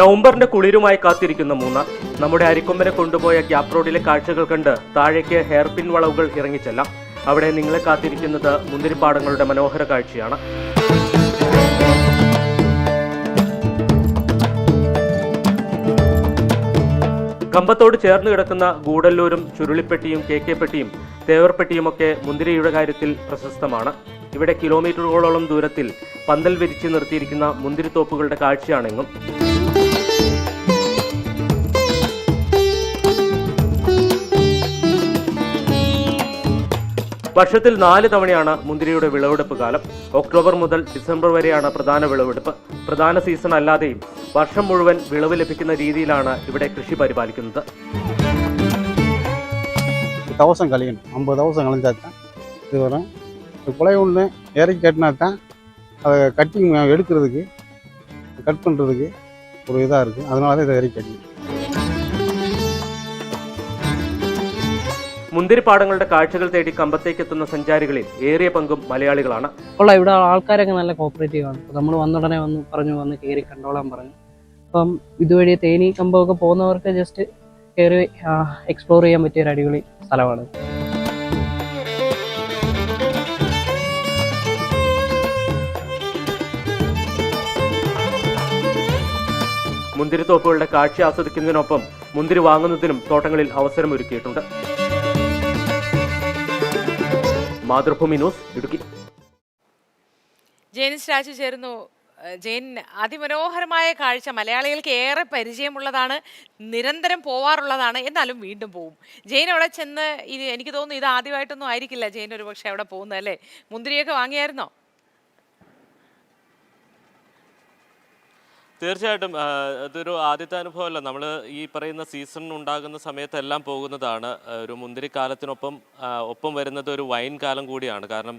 നവംബറിന്റെ കുളിരുമായി കാത്തിരിക്കുന്ന മൂന്നാർ നമ്മുടെ അരിക്കൊമ്പനെ കൊണ്ടുപോയ ഗ്യാപ് റോഡിലെ കാഴ്ചകൾ കണ്ട് താഴേക്ക് ഹെയർപിൻ വളവുകൾ ഇറങ്ങിച്ചെല്ലാം. അവിടെ നിങ്ങളെ കാത്തിരിക്കുന്നത് മുന്തിരിപ്പാടങ്ങളുടെ മനോഹര കാഴ്ചയാണ്. കമ്പത്തോട് ചേർന്ന് കിടക്കുന്ന ഗൂഡല്ലൂരും ചുരുളിപ്പെട്ടിയും കെ കെ പെട്ടിയും തേവർപ്പെട്ടിയുമൊക്കെ മുന്തിരിയുടെ കാര്യത്തിൽ പ്രശസ്തമാണ്. ഇവിടെ കിലോമീറ്ററുകളോളം ദൂരത്തിൽ പന്തൽ വിരിച്ച് നിർത്തിയിരിക്കുന്ന മുന്തിരിത്തോപ്പുകളുടെ കാഴ്ചയാണെങ്ങും വർഷത്തിൽ നാല് തവണയാണ് മുന്തിരിയുടെ വിളവെടുപ്പ് കാലം. ഒക്ടോബർ മുതൽ ഡിസംബർ വരെയാണ് പ്രധാന വിളവെടുപ്പ്. പ്രധാന സീസൺ അല്ലാതെയും വർഷം മുഴുവൻ വിളവ് ലഭിക്കുന്ന രീതിയിലാണ് ഇവിടെ കൃഷി പരിപാലിക്കുന്നത്. தவசம் கழியணும் ஐம்பது தவசம் கழிஞ்சா தான் இது வரும் குலை ஒன்று இறக்கி கட்டினா தான் அதை கட்டிங் எடுக்கிறதுக்கு கட் பண்ணுறதுக்கு ஒரு இதாக இருக்குது அதனால தான் இதை இறக்கி கட்டிங்க മുന്തിരിപ്പാടങ്ങളുടെ കാഴ്ചകൾ തേടി കമ്പത്തേക്ക് എത്തുന്ന സഞ്ചാരികളിൽ ഏറിയ പങ്കും മലയാളികളാണ്. ഉള്ള ഇവിടെ ആൾക്കാരൊക്കെ നല്ല കോപ്പറേറ്റീവ് ആണ്. നമ്മൾ വന്നുടനെ വന്ന് പറഞ്ഞു വന്ന് കയറി കണ്ടോളാൻ പറഞ്ഞു. അപ്പം ഇതുവഴി തേനി കമ്പമൊക്കെ പോകുന്നവർക്ക് ജസ്റ്റ് കയറി എക്സ്പ്ലോർ ചെയ്യാൻ പറ്റിയ ഒരു അടിപൊളി സ്ഥലമാണ്. മുന്തിരിത്തോപ്പുകളുടെ കാഴ്ച ആസ്വദിക്കുന്നതിനൊപ്പം മുന്തിരി വാങ്ങുന്നതിനും തോട്ടങ്ങളിൽ അവസരമൊരുക്കിയിട്ടുണ്ട്. മാതൃഭൂമി ന്യൂസ് ഇടുക്കി. ജെയിൻസ് രാജു ചേരുന്നു. ജെയിൻ അതിമനോഹരമായ കാഴ്ച. മലയാളികൾക്ക് ഏറെ പരിചയമുള്ളതാണ് നിരന്തരം പോവാറുള്ളതാണ് എന്നാലും വീണ്ടും പോവും. ജെയിൻ അവിടെ ചെന്ന് ഇത് എനിക്ക് തോന്നുന്നു ഇത് ആദ്യമായിട്ടൊന്നും ആയിരിക്കില്ല ജെയിൻ ഒരു പക്ഷെ അവിടെ പോകുന്നത് അല്ലേ? മുന്തിരിയൊക്കെ വാങ്ങിയായിരുന്നോ? തീർച്ചയായിട്ടും അതൊരു ആദ്യത്തെ അനുഭവമല്ല. നമ്മൾ ഈ പറയുന്ന സീസൺ ഉണ്ടാകുന്ന സമയത്തെല്ലാം പോകുന്നതാണ്. ഒരു മുന്തിരി കാലത്തിനൊപ്പം ഒപ്പം വരുന്നത് ഒരു വൈൻ കാലം കൂടിയാണ്. കാരണം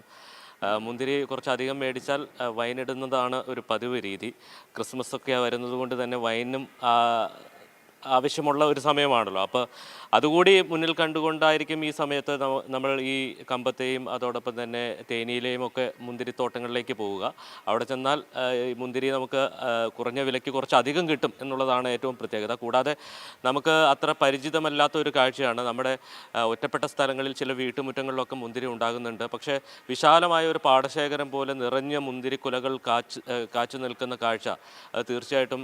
മുന്തിരി കുറച്ചധികം മേടിച്ചാൽ വൈൻ ഇടുന്നതാണ് ഒരു പതിവ് രീതി. ക്രിസ്മസ് ഒക്കെ വരുന്നത് കൊണ്ട് തന്നെ വൈനും ആവശ്യമുള്ള ഒരു സമയമാണല്ലോ. അപ്പോൾ അതുകൂടി മുന്നിൽ കണ്ടുകൊണ്ടായിരിക്കും ഈ സമയത്ത് നമ്മൾ ഈ കമ്പത്തെയും അതോടൊപ്പം തന്നെ തേനിയിലെയും ഒക്കെ മുന്തിരിത്തോട്ടങ്ങളിലേക്ക് പോവുക. അവിടെ ചെന്നാൽ മുന്തിരി നമുക്ക് കുറഞ്ഞ വിലയ്ക്ക് കുറച്ച് അധികം കിട്ടും എന്നുള്ളതാണ് ഏറ്റവും പ്രത്യേകത. കൂടാതെ നമുക്ക് അത്ര പരിചിതമല്ലാത്ത ഒരു കാഴ്ചയാണ്. നമ്മുടെ ഒറ്റപ്പെട്ട സ്ഥലങ്ങളിൽ ചില വീട്ടുമുറ്റങ്ങളിലൊക്കെ മുന്തിരി ഉണ്ടാകുന്നുണ്ട്. പക്ഷേ വിശാലമായ ഒരു പാടശേഖരം പോലെ നിറഞ്ഞ മുന്തിരി കുലകൾ കാച്ച് കാച്ചു നിൽക്കുന്ന കാഴ്ച തീർച്ചയായിട്ടും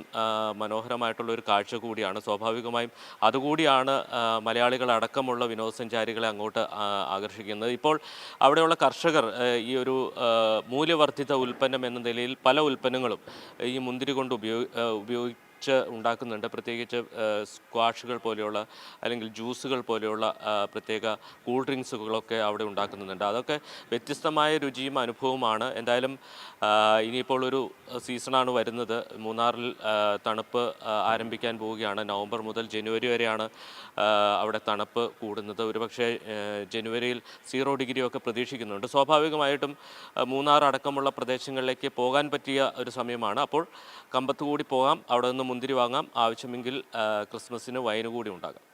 മനോഹരമായിട്ടുള്ള ഒരു കാഴ്ച കൂടിയാണ്. സ്വാഭാവികമായും. അതുകൂടിയാണ് മലയാളികൾ അടക്കമുള്ള വിനോദസഞ്ചാരികളെ അങ്ങോട്ട് ആകർഷിക്കുന്നത്. ഇപ്പോൾ അവിടെയുള്ള കർഷകർ ഈ ഒരു മൂല്യവർദ്ധിത ഉൽപ്പന്നം എന്ന നിലയിൽ പല ഉൽപ്പന്നങ്ങളും ഈ മുന്തിരി കൊണ്ട് ഉപയോഗി ആ, ഉപയോഗിച്ച് ഉണ്ടാക്കുന്നുണ്ട്. പ്രത്യേകിച്ച് സ്ക്വാഷുകൾ പോലെയുള്ള അല്ലെങ്കിൽ ജ്യൂസുകൾ പോലെയുള്ള പ്രത്യേക കൂൾ ഡ്രിങ്ക്സുകളൊക്കെ അവിടെ ഉണ്ടാക്കുന്നുണ്ട്. അതൊക്കെ വ്യത്യസ്തമായ രുചിയും അനുഭവമാണ് എന്തായാലും ഇനിയിപ്പോൾ ഒരു സീസണാണ് വരുന്നത്. മൂന്നാറിൽ തണുപ്പ് ആരംഭിക്കാൻ പോവുകയാണ്. നവംബർ മുതൽ ജനുവരി വരെയാണ് അവിടെ തണുപ്പ് കൂടുന്നത്. ഒരുപക്ഷെ ജനുവരിയിൽ സീറോ ഡിഗ്രിയൊക്കെ പ്രതീക്ഷിക്കുന്നുണ്ട്. സ്വാഭാവികമായിട്ടും മൂന്നാർ അടക്കമുള്ള പ്രദേശങ്ങളിലേക്ക് പോകാൻ പറ്റിയ ഒരു സമയമാണ്. അപ്പോൾ കമ്പത്ത് കൂടി പോകാം. അവിടെ നിന്ന് മുന്തിരി വാങ്ങാം. ആവശ്യമെങ്കിൽ ക്രിസ്മസിന് വൈന് കൂടി ഉണ്ടാകാം.